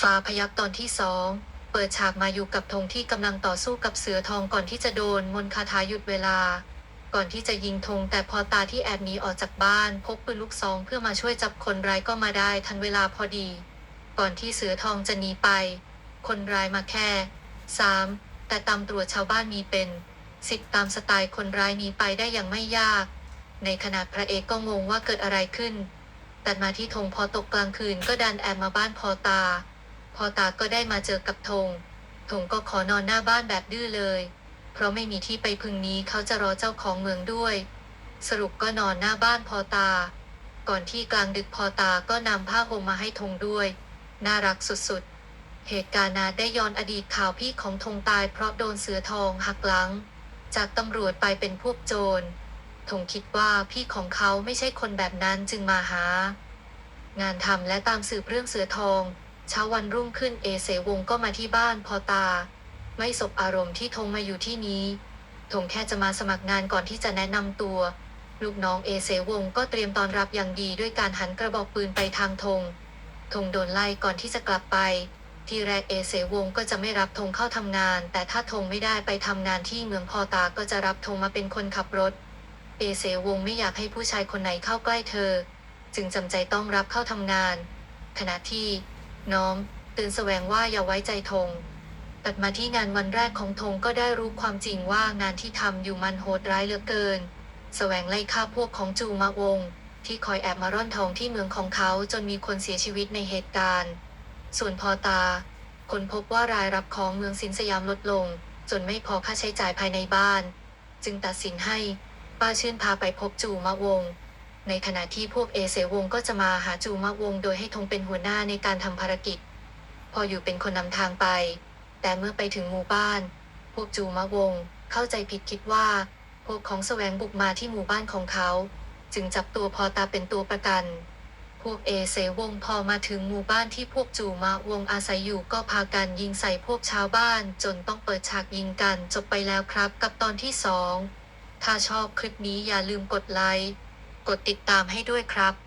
ฟ้าพยักตอนที่สองเปิดฉากมาอยู่กับธงที่กำลังต่อสู้กับเสือทองก่อนที่จะโดนมนคาถาหยุดเวลา ก่อนที่จะยิงธงแต่พอตาที่แอบหนีออกจากบ้านพกปืนลูกซองเพื่อมาช่วยจับคนร้ายก็มาได้ทันเวลาพอดี ก่อนที่เสือทองจะหนีไป คนร้ายมาแค่สามแต่ตามตรวจชาวบ้านมีเป็นสิบตามสไตล์คนร้ายหนีไปได้อย่างไม่ยาก ในขณะพระเอกก็งงว่าเกิดอะไรขึ้น แตัดมาที่ธงพอตกกลางคืนก็ดันแอบมาบ้านพอตา พอตาก็ได้มาเจอกับธงธงก็ขอนอนหน้าบ้านแบบดื้อเลย เพราะไม่มีที่ไปพึ่งนี้เขาจะรอเจ้าของเมืองด้วย สรุปก็นอนหน้าบ้านพอตา ก่อนที่กลางดึกพอตาก็นำผ้าห่มมาให้ธงด้วย น่ารักสุดๆ เหตุการณ์นาได้ย้อนอดีตข่าวพี่ของธงตายเพราะโดนเสือทองหักหลัง จากตำรวจไปเป็นพวกโจรธงคิดว่าพี่ของเขาไม่ใช่คนแบบนั้นจึงมาหา งานทำและตามสืบเรื่องเสือทอง เช้าวันรุ่งขึ้นเอเสวงก็มาที่บ้านพอตา ไม่สบอารมณ์ที่ธงมาอยู่ที่นี้ธงแค่จะมาสมัครงานก่อนที่จะแนะนำตัว ลูกน้องเอเสวงก็เตรียมตอนรับอย่างดีด้วยการหันกระบอกปืนไปทางธงธงโดนไล่ก่อนที่จะกลับไป ทีแรกเอเสวงก็จะไม่รับธงเข้าทำงาน แต่ถ้าธงไม่ได้ไปทำงานที่เมืองพอตาก็จะรับธงมาเป็นคนขับรถ เอเสวงไม่อยากให้ผู้ชายคนไหนเข้าใกล้เธอ จึงจำใจต้องรับเข้าทำงาน ขณะที่ น้อม ตือนแสวงว่าอย่าไว้ใจธงตัดมาที่งานวันแรกของธงก็ได้รู้ความจริงว่างานที่ทำอยู่มันโหดร้ายเหลือเกิน แสวงไล่ฆ่าพวกของจูมาวง ที่คอยแอบมาร่อนทองที่เมืองของเขาจนมีคนเสียชีวิตในเหตุการณ์ ส่วนพอตา คนพบว่ารายรับของเมืองสินสยามลดลง จนไม่พอค่าใช้จ่ายภายในบ้าน จึงตัดสินให้ป้าชื่นพาไปพบจูมาวง ในขณะที่พวกเอเสวงก็จะมาหาจูมาวงโดยให้ธงเป็นหัวหน้าในการทำภารกิจ พออยู่เป็นคนนำทางไป แต่เมื่อไปถึงหมู่บ้าน พวกจูมาวงเข้าใจผิดคิดว่า พวกของแสวงบุกมาที่หมู่บ้านของเขา จึงจับตัวพอตาเป็นตัวประกัน พวกเอเสวงพอมาถึงหมู่บ้านที่พวกจูมาวงอาศัยอยู่ก็พากันยิงใส่พวกชาวบ้าน จนต้องเปิดฉากยิงกันจบไปแล้วครับ กับตอนที่สองถ้าชอบคลิปนี้อย่าลืมกดไลค์ กดติดตามให้ด้วยครับ